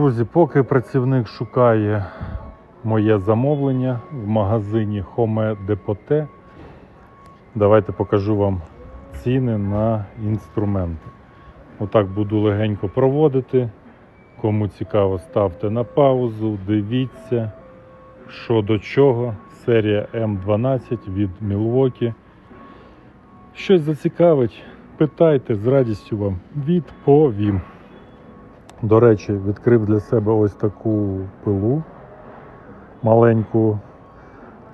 Друзі, поки працівник шукає моє замовлення в магазині Home Depote, давайте покажу вам ціни на інструменти. Отак буду легенько проводити. Кому цікаво, ставте на паузу, дивіться, що до чого. Серія М12 від Milwaukee. Щось зацікавить, питайте, з радістю вам відповім. До речі, відкрив для себе ось таку пилу маленьку.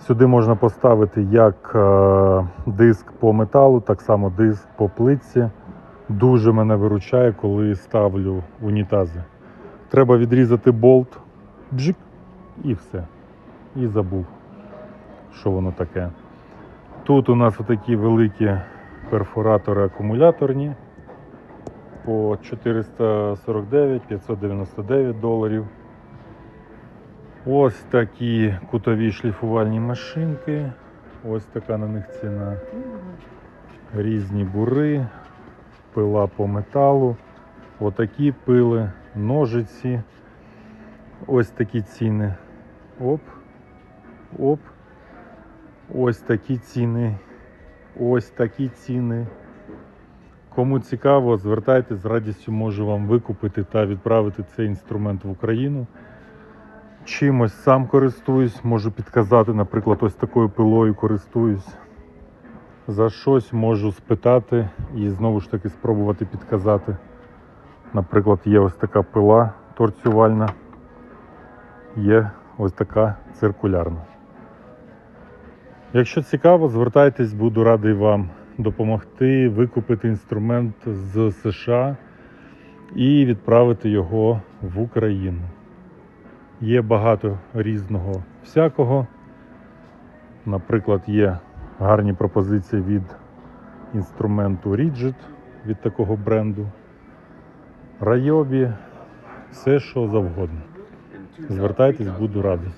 Сюди можна поставити як е, диск по металу, так само диск по плитці. Дуже мене виручає, коли ставлю унітази. Треба відрізати болт, бжик, і все. І забув, що воно таке. Тут у нас отакі великі перфоратори акумуляторні по 449-599 доларів. Ось такі кутові шліфувальні машинки. Ось така на них ціна. Різні бури, пила по металу. Отакі пили, ножиці. Ось такі ціни. Оп. Оп. Ось такі ціни. Ось такі ціни. Кому цікаво, звертайтесь з радістю можу вам викупити та відправити цей інструмент в Україну. Чимось сам користуюсь, можу підказати, наприклад, ось такою пилою користуюсь. За щось можу спитати і знову ж таки спробувати підказати. Наприклад, є ось така пила торцювальна, є ось така циркулярна. Якщо цікаво, звертайтесь, буду радий вам допомогти викупити інструмент з США і відправити його в Україну. Є багато різного всякого. Наприклад, є гарні пропозиції від інструменту Rigid від такого бренду. Райобі, все що завгодно. Звертайтесь, буду радий.